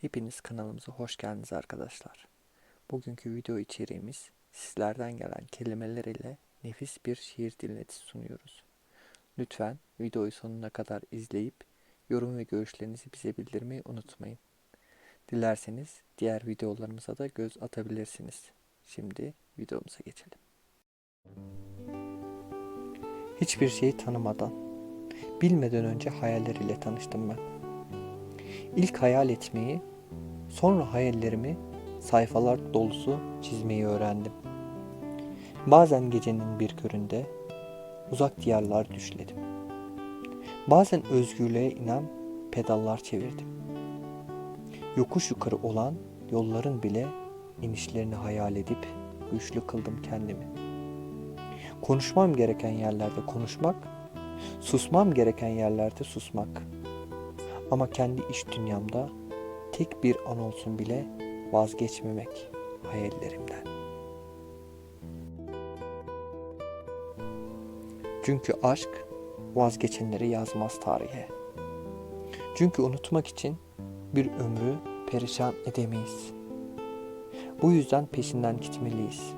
Hepiniz kanalımıza hoş geldiniz arkadaşlar. Bugünkü video içeriğimiz sizlerden gelen kelimeler ile nefis bir şiir dinletisi sunuyoruz. Lütfen videoyu sonuna kadar izleyip yorum ve görüşlerinizi bize bildirmeyi unutmayın. Dilerseniz diğer videolarımıza da göz atabilirsiniz. Şimdi videomuza geçelim. Hiçbir şeyi tanımadan, bilmeden önce hayalleriyle tanıştım ben. İlk hayal etmeyi, sonra hayallerimi sayfalar dolusu çizmeyi öğrendim. Bazen gecenin bir köründe uzak diyarlar düşledim. Bazen özgürlüğe inen pedallar çevirdim. Yokuş yukarı olan yolların bile inişlerini hayal edip güçlü kıldım kendimi. Konuşmam gereken yerlerde konuşmak, susmam gereken yerlerde susmak. Ama kendi iş dünyamda tek bir an olsun bile vazgeçmemek hayallerimden. Çünkü aşk vazgeçenleri yazmaz tarihe. Çünkü unutmak için bir ömrü perişan edemeyiz. Bu yüzden peşinden gitmeliyiz.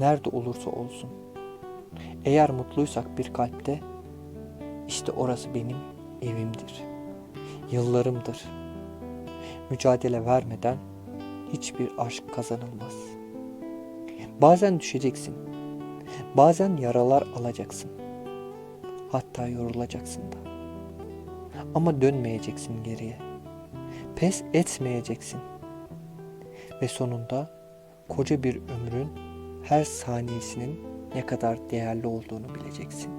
Nerede olursa olsun. Eğer mutluysak bir kalpte, işte orası benim evimdir. Yıllarımdır. Mücadele vermeden hiçbir aşk kazanılmaz. Bazen düşeceksin. Bazen yaralar alacaksın. Hatta yorulacaksın da. Ama dönmeyeceksin geriye. Pes etmeyeceksin. Ve sonunda koca bir ömrün her saniyesinin ne kadar değerli olduğunu bileceksin.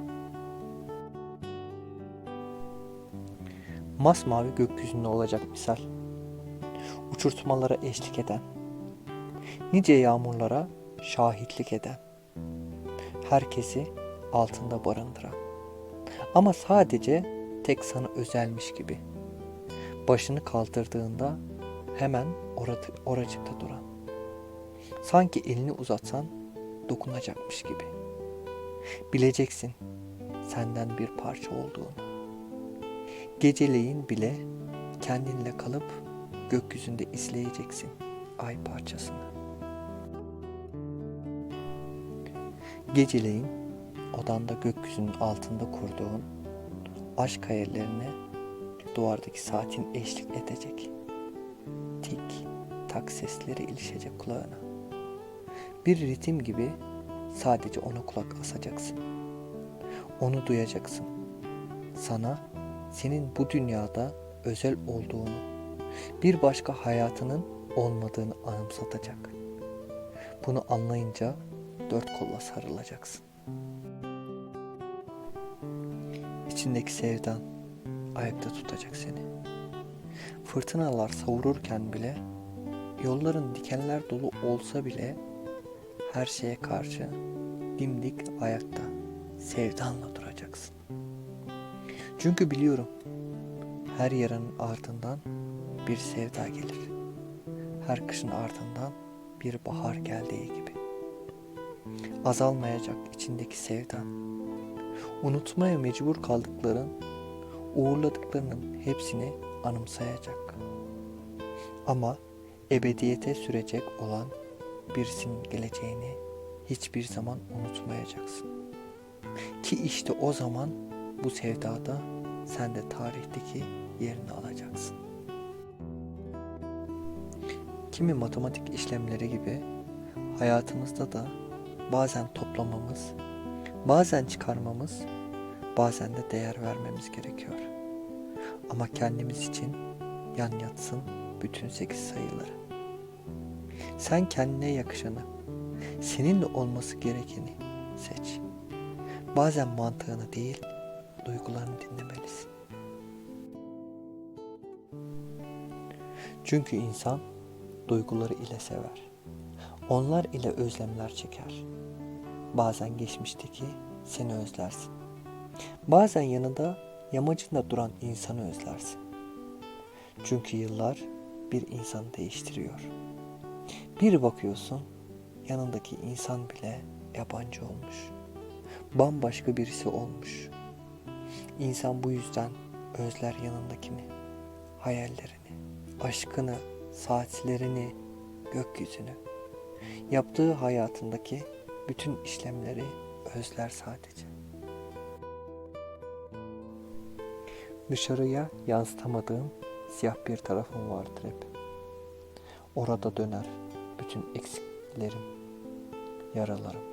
Masmavi gökyüzünde olacak misal. Uçurtmalara eşlik eden, nice yağmurlara şahitlik eden, herkesi altında barındıran. Ama sadece tek sana özelmiş gibi. Başını kaldırdığında hemen oracıkta duran. Sanki elini uzatsan dokunacakmış gibi. Bileceksin senden bir parça olduğunu. Geceleyin bile kendinle kalıp gökyüzünde izleyeceksin ay parçasını. Geceleyin odanda gökyüzünün altında kurduğun aşk hayallerine duvardaki saatin eşlik edecek. Tik tak sesleri ilişecek kulağına. Bir ritim gibi sadece ona kulak asacaksın. Onu duyacaksın. Sana senin bu dünyada özel olduğunu, bir başka hayatının olmadığını anımsatacak. Bunu anlayınca dört kolla sarılacaksın. İçindeki sevdan ayakta tutacak seni. Fırtınalar savururken bile, yolların dikenler dolu olsa bile her şeye karşı dimdik ayakta sevdanla duracaksın. Çünkü biliyorum her yaranın ardından bir sevda gelir. Her kışın ardından bir bahar geldiği gibi. Azalmayacak içindeki sevdan. Unutmaya mecbur kaldıkların, uğurladıklarının hepsini anımsayacak. Ama ebediyete sürecek olan birisinin geleceğini hiçbir zaman unutmayacaksın. Ki işte o zaman bu sevdada sen de tarihteki yerini alacaksın. Kimi matematik işlemleri gibi hayatımızda da bazen toplamamız, bazen çıkarmamız, bazen de değer vermemiz gerekiyor. Ama kendimiz için yan yatsın bütün sekiz sayıları. Sen kendine yakışanı, seninle olması gerekeni seç. Bazen mantığını değil, duygularını dinlemelisin. Çünkü insan duyguları ile sever. Onlar ile özlemler çeker. Bazen geçmişteki seni özlersin. Bazen yanında yamacında duran insanı özlersin. Çünkü yıllar bir insanı değiştiriyor. Bir bakıyorsun yanındaki insan bile yabancı olmuş. Bambaşka birisi olmuş. İnsan bu yüzden özler yanındakini, hayallerini, aşkını, saatlerini, gökyüzünü, yaptığı hayatındaki bütün işlemleri özler sadece. Dışarıya yansıtamadığım siyah bir tarafım vardır hep. Orada döner bütün eksiklerim, yaralarım,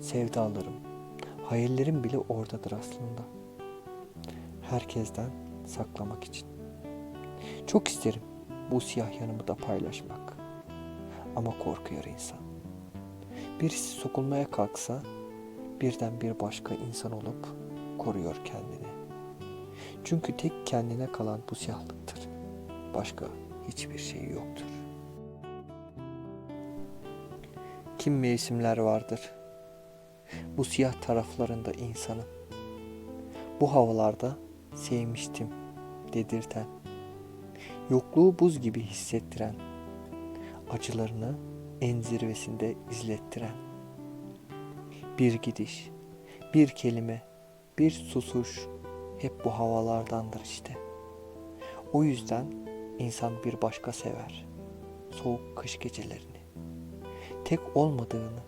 sevdalarım, hayallerim bile oradadır aslında. Herkesten saklamak için. Çok isterim bu siyah yanımı da paylaşmak. Ama korkuyor insan. Birisi sokulmaya kalksa birden bir başka insan olup koruyor kendini. Çünkü tek kendine kalan bu siyahlıktır. Başka hiçbir şey yoktur. Kim mevsimler vardır. Bu siyah taraflarında insanın. Bu havalarda sevmiştim dedirten. Yokluğu buz gibi hissettiren. Acılarını en zirvesinde izlettiren. Bir gidiş, bir kelime, bir susuş hep bu havalardandır işte. O yüzden insan bir başka sever. Soğuk kış gecelerini. Tek olmadığını,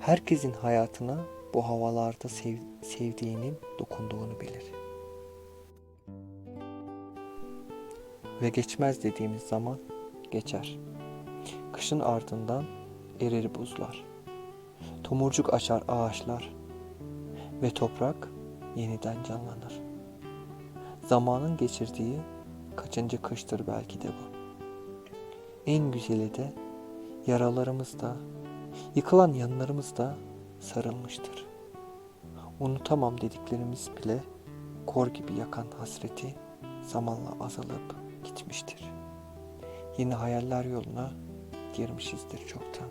herkesin hayatına bu havalarda sev, sevdiğinin dokunduğunu bilir. Ve geçmez dediğimiz zaman geçer. Kışın ardından erir buzlar. Tomurcuk açar ağaçlar ve toprak yeniden canlanır. Zamanın geçirdiği kaçıncı kıştır belki de bu. En güzeli de yaralarımızda, yıkılan yanlarımızda sarılmıştır. Unutamam dediklerimiz bile kor gibi yakan hasreti zamanla azalıp gitmiştir. Yeni hayaller yoluna girmişizdir çoktan.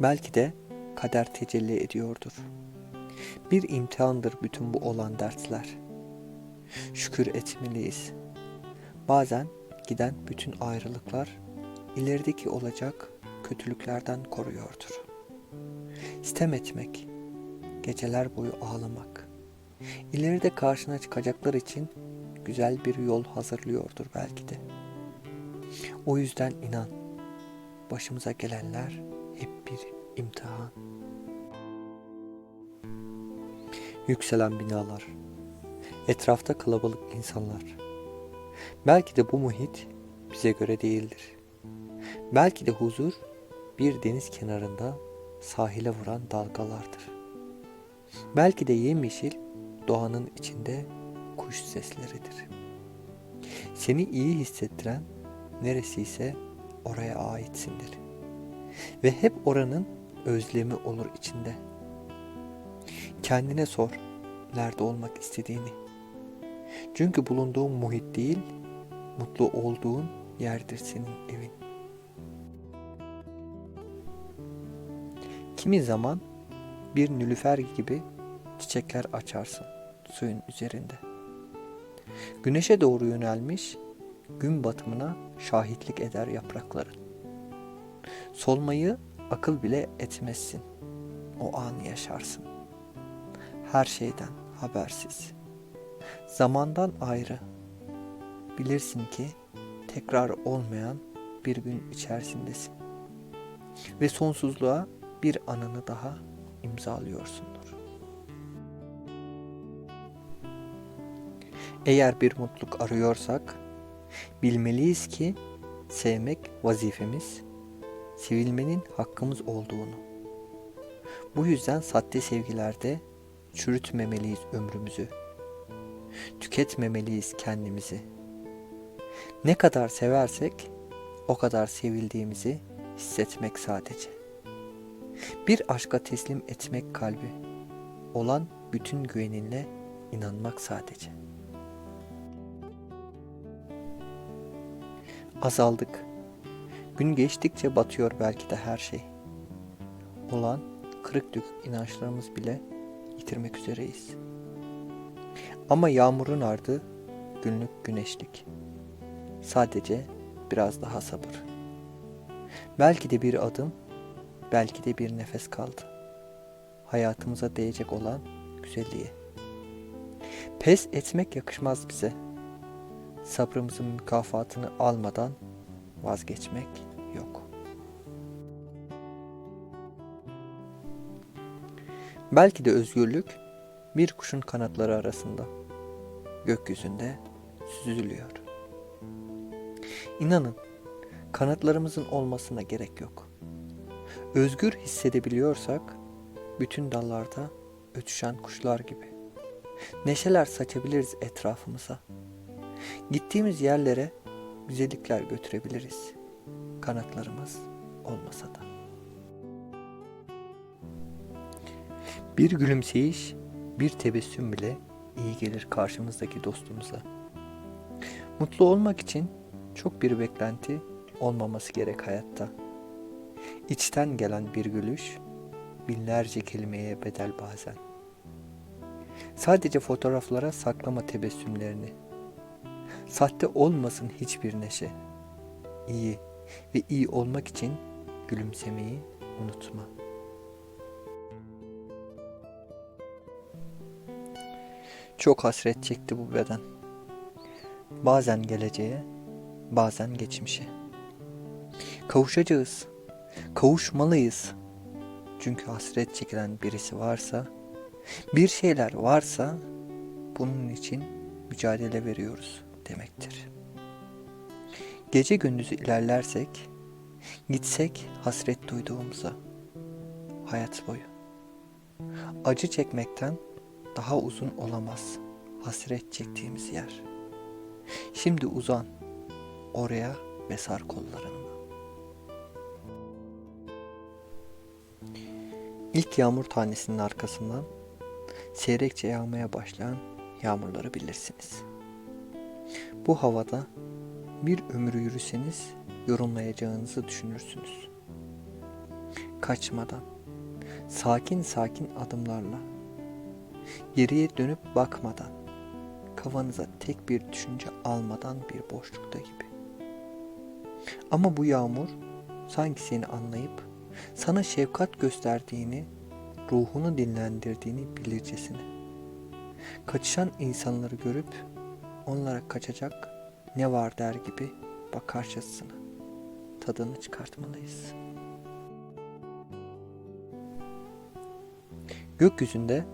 Belki de kader tecelli ediyordur. Bir imtihandır bütün bu olan dertler. Şükür etmeliyiz. Bazen giden bütün ayrılıklar ilerideki olacak kötülüklerden koruyordur. Sitem etmek, geceler boyu ağlamak, ileride karşına çıkacaklar için güzel bir yol hazırlıyordur belki de. O yüzden inan, başımıza gelenler hep bir imtihan. Yükselen binalar, etrafta kalabalık insanlar. Belki de bu muhit bize göre değildir. Belki de huzur bir deniz kenarında sahile vuran dalgalardır. Belki de yemyeşil doğanın içinde kuş sesleridir. Seni iyi hissettiren neresiyse oraya aitsindir. Ve hep oranın özlemi olur içinde. Kendine sor nerede olmak istediğini. Çünkü bulunduğun muhit değil, mutlu olduğun yerdir senin evin. Kimi zaman bir nülüfer gibi çiçekler açarsın suyun üzerinde. Güneşe doğru yönelmiş, gün batımına şahitlik eder yaprakların. Solmayı akıl bile etmezsin. O anı yaşarsın. Her şeyden habersiz. Zamandan ayrı. Bilirsin ki tekrar olmayan bir gün içerisindesin. Ve sonsuzluğa bir anını daha imzalıyorsundur. Eğer bir mutluluk arıyorsak bilmeliyiz ki sevmek vazifemiz, sevilmenin hakkımız olduğunu. Bu yüzden sahte sevgilerde çürütmemeliyiz ömrümüzü. Tüketmemeliyiz kendimizi. Ne kadar seversek o kadar sevildiğimizi hissetmek sadece. Bir aşka teslim etmek kalbi. Olan bütün güveninle inanmak sadece. Azaldık. Gün geçtikçe batıyor belki de her şey. Olan kırık dökük inançlarımız bile yitirmek üzereyiz. Ama yağmurun ardı günlük güneşlik. Sadece biraz daha sabır. Belki de bir adım, belki de bir nefes kaldı. Hayatımıza değecek olan güzelliğe. Pes etmek yakışmaz bize. Sabrımızın mükafatını almadan vazgeçmek yok. Belki de özgürlük bir kuşun kanatları arasında, gökyüzünde süzülüyor. İnanın, kanatlarımızın olmasına gerek yok. Özgür hissedebiliyorsak, bütün dallarda ötüşen kuşlar gibi. Neşeler saçabiliriz etrafımıza. Gittiğimiz yerlere güzellikler götürebiliriz. Kanatlarımız olmasa da. Bir gülümseyiş, bir tebessüm bile iyi gelir karşımızdaki dostumuza. Mutlu olmak için çok bir beklenti olmaması gerek hayatta. İçten gelen bir gülüş binlerce kelimeye bedel bazen. Sadece fotoğraflara saklama tebessümlerini. Sahte olmasın hiçbir neşe. İyi ve iyi olmak için gülümsemeyi unutma. Çok hasret çekti bu beden. Bazen geleceğe, bazen geçmişe. Kavuşacağız. Kavuşmalıyız. Çünkü hasret çekilen birisi varsa, bir şeyler varsa bunun için mücadele veriyoruz demektir. Gece gündüzü ilerlersek, gitsek hasret duyduğumuza hayat boyu. Acı çekmekten daha uzun olamaz hasret çektiğimiz yer. Şimdi uzan oraya ve sar kollarını. İlk yağmur tanesinin arkasından seyrekçe yağmaya başlayan yağmurları bilirsiniz. Bu havada bir ömür yürüseniz yorumlayacağınızı düşünürsünüz. Kaçmadan, sakin sakin adımlarla, geriye dönüp bakmadan, kafanıza tek bir düşünce almadan bir boşlukta gibi. Ama bu yağmur sanki seni anlayıp sana şefkat gösterdiğini, ruhunu dinlendirdiğini bilircesine. Kaçışan insanları görüp onlara kaçacak ne var der gibi bakarcasına. Tadını çıkartmalıyız. Gökyüzünde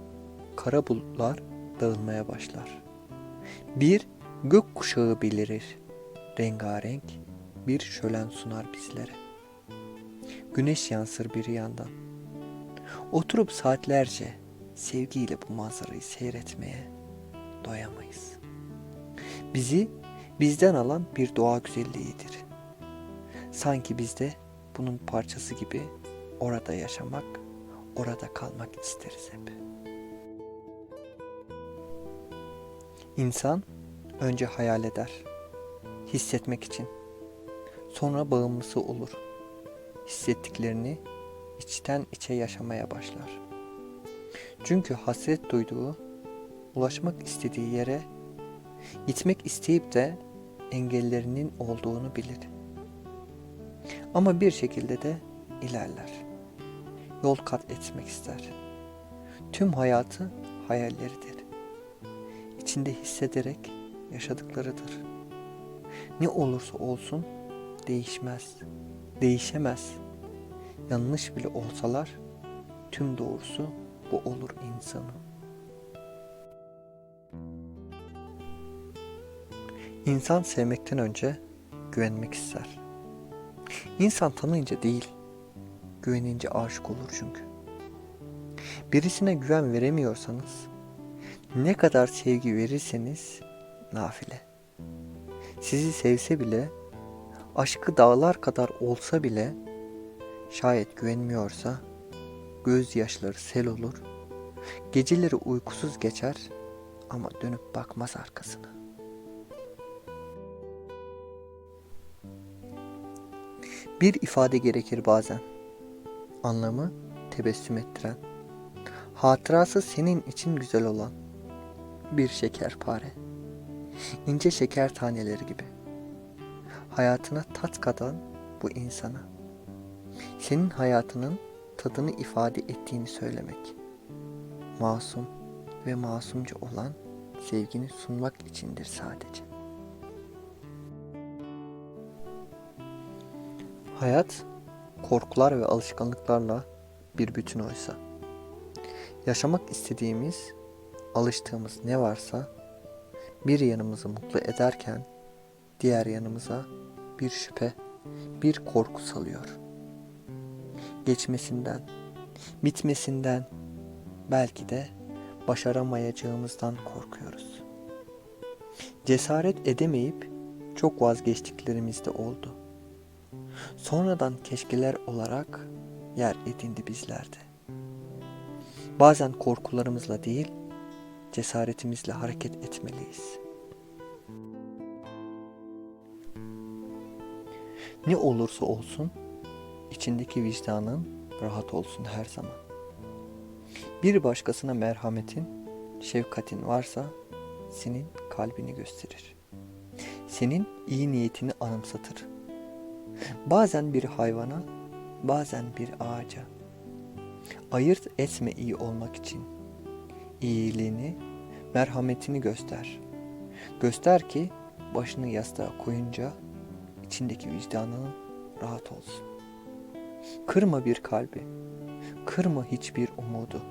kara bulutlar dağılmaya başlar. Bir gök kuşağı belirir. Rengarenk bir şölen sunar bizlere. Güneş yansır bir yandan. Oturup saatlerce sevgiyle bu manzarayı seyretmeye doyamayız. Bizi bizden alan bir doğa güzelliğidir. Sanki biz de bunun parçası gibi orada yaşamak, orada kalmak isteriz hep. İnsan önce hayal eder, hissetmek için. Sonra bağımlısı olur. Hissettiklerini içten içe yaşamaya başlar. Çünkü hasret duyduğu, ulaşmak istediği yere gitmek isteyip de engellerinin olduğunu bilir. Ama bir şekilde de ilerler. Yol kat etmek ister. Tüm hayatı hayalleridir. İçinde hissederek yaşadıklarıdır. Ne olursa olsun değişmez, değişemez. Yanlış bile olsalar tüm doğrusu bu olur insanın. İnsan sevmekten önce güvenmek ister. İnsan tanıyınca değil, güvenince aşık olur çünkü. Birisine güven veremiyorsanız, ne kadar sevgi verirseniz nafile. Sizi sevse bile, aşkı dağlar kadar olsa bile, şayet güvenmiyorsa, gözyaşları sel olur, geceleri uykusuz geçer ama dönüp bakmaz arkasına. Bir ifade gerekir bazen. Anlamı tebessüm ettiren. Hatırası senin için güzel olan. Bir şekerpare. İnce şeker taneleri gibi. Hayatına tat katan bu insana. Senin hayatının tadını ifade ettiğini söylemek. Masum ve masumca olan sevgini sunmak içindir sadece. Hayat korkular ve alışkanlıklarla bir bütün oysa. Yaşamak istediğimiz, alıştığımız ne varsa bir yanımızı mutlu ederken diğer yanımıza bir şüphe, bir korku salıyor. Geçmesinden, bitmesinden, belki de başaramayacağımızdan korkuyoruz. Cesaret edemeyip çok vazgeçtiklerimiz de oldu. Sonradan keşkeler olarak yer edindi bizlerde. Bazen korkularımızla değil, cesaretimizle hareket etmeliyiz. Ne olursa olsun içindeki vicdanın rahat olsun her zaman. Bir başkasına merhametin, şefkatin varsa senin kalbini gösterir. Senin iyi niyetini anımsatır. Bazen bir hayvana, bazen bir ağaca. Ayırt etme iyi olmak için. İyiliğini, merhametini göster. Göster ki başını yastığa koyunca içindeki vicdanının rahat olsun. Kırma bir kalbi. Kırma hiçbir umudu.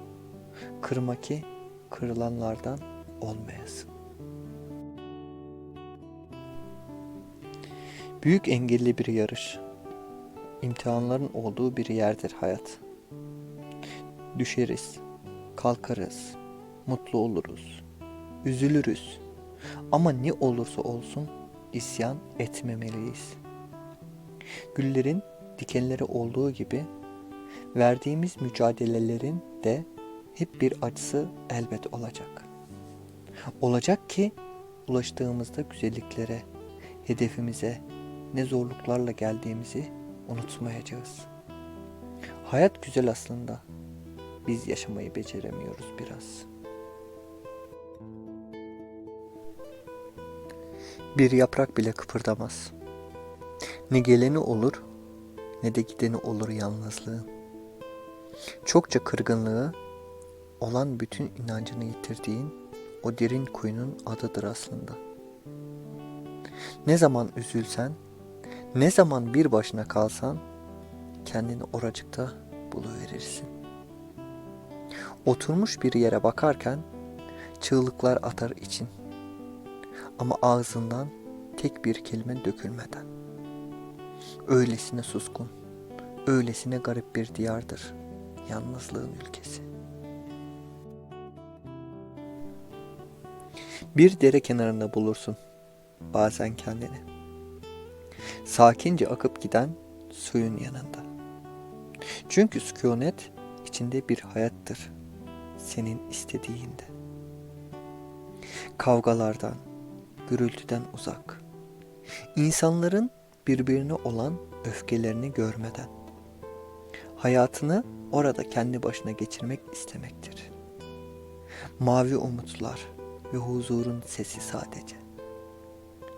Kırma ki kırılanlardan olmayasın. Büyük engelli bir yarış. İmtihanların olduğu bir yerdir hayat. Düşeriz, kalkarız, mutlu oluruz, üzülürüz. Ama ne olursa olsun isyan etmemeliyiz. Güllerin dikenleri olduğu gibi verdiğimiz mücadelelerin de hep bir acısı elbet olacak. Olacak ki ulaştığımızda güzelliklere, hedefimize, ne zorluklarla geldiğimizi unutmayacağız. Hayat güzel aslında. Biz yaşamayı beceremiyoruz biraz. Bir yaprak bile kıpırdamaz. Ne geleni olur ne de gideni olur yalnızlığın. Çokça kırgınlığı olan bütün inancını yitirdiğin o derin kuyunun adıdır aslında. Ne zaman üzülsen, ne zaman bir başına kalsan kendini oracıkta buluverirsin. Oturmuş bir yere bakarken çığlıklar atar için ama ağzından tek bir kelime dökülmeden. Öylesine suskun, öylesine garip bir diyardır yalnızlığın ülkesi. Bir dere kenarında bulursun bazen kendini. Sakince akıp giden suyun yanında. Çünkü sükunet içinde bir hayattır senin istediğinde. Kavgalardan, gürültüden uzak. İnsanların birbirine olan öfkelerini görmeden. Hayatını orada kendi başına geçirmek istemektir. Mavi umutlar ve huzurun sesi sadece.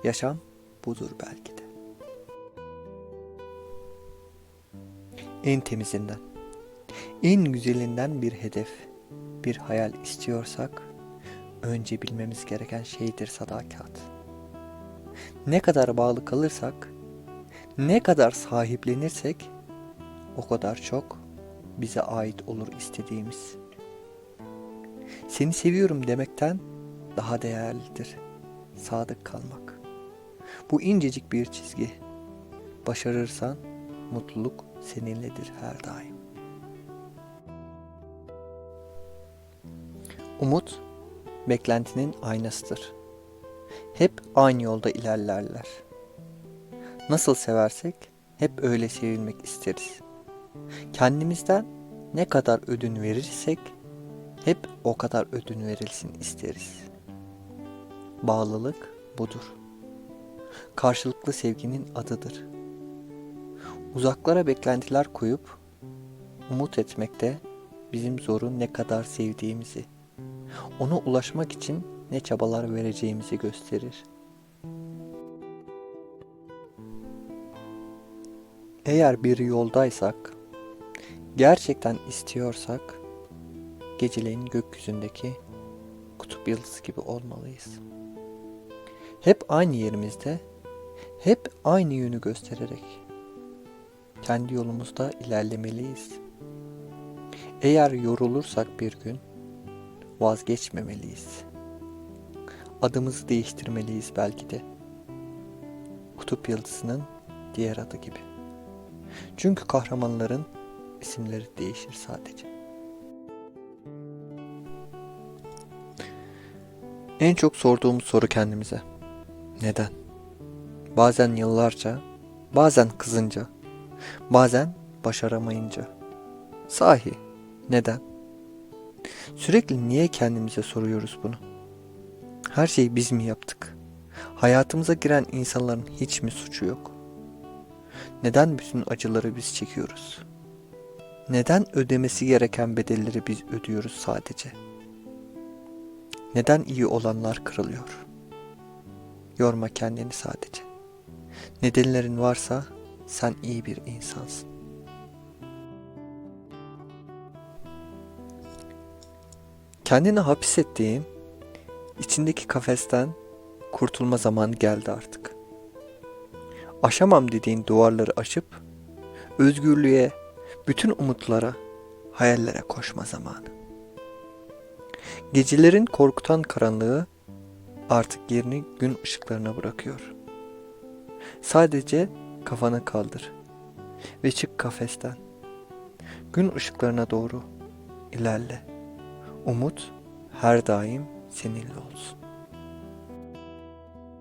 Yaşam budur belki de. En temizinden, en güzelinden bir hedef, bir hayal istiyorsak önce bilmemiz gereken şeydir sadakat. Ne kadar bağlı kalırsak, ne kadar sahiplenirsek o kadar çok bize ait olur istediğimiz. Seni seviyorum demekten daha değerlidir sadık kalmak. Bu incecik bir çizgi. Başarırsan mutluluk seninledir her daim. Umut beklentinin aynasıdır. Hep aynı yolda ilerlerler. Nasıl seversek hep öyle sevilmek isteriz. Kendimizden ne kadar ödün verirsek hep o kadar ödün verilsin isteriz. Bağlılık budur. Karşılıklı sevginin adıdır. Uzaklara beklentiler koyup umut etmekte bizim zoru ne kadar sevdiğimizi, ona ulaşmak için ne çabalar vereceğimizi gösterir. Eğer bir yoldaysak, gerçekten istiyorsak, geceleyin gökyüzündeki kutup yıldızı gibi olmalıyız. Hep aynı yerimizde, hep aynı yönü göstererek kendi yolumuzda ilerlemeliyiz. Eğer yorulursak bir gün vazgeçmemeliyiz. Adımızı değiştirmeliyiz belki de. Kutup yıldızının diğer adı gibi. Çünkü kahramanların isimleri değişir sadece. En çok sorduğumuz soru kendimize. Neden? Bazen yıllarca, bazen kızınca, bazen başaramayınca. Sahi neden? Sürekli niye kendimize soruyoruz bunu? Her şeyi biz mi yaptık? Hayatımıza giren insanların hiç mi suçu yok? Neden bütün acıları biz çekiyoruz? Neden ödemesi gereken bedelleri biz ödüyoruz sadece? Neden iyi olanlar kırılıyor? Yorma kendini sadece. Nedenlerin varsa sen iyi bir insansın. Kendini hapsettiğin, içindeki kafesten kurtulma zamanı geldi artık. Aşamam dediğin duvarları aşıp, özgürlüğe, bütün umutlara, hayallere koşma zamanı. Gecelerin korkutan karanlığı artık yerini gün ışıklarına bırakıyor. Sadece kafanı kaldır ve çık kafesten. Gün ışıklarına doğru ilerle. Umut her daim seninle olsun.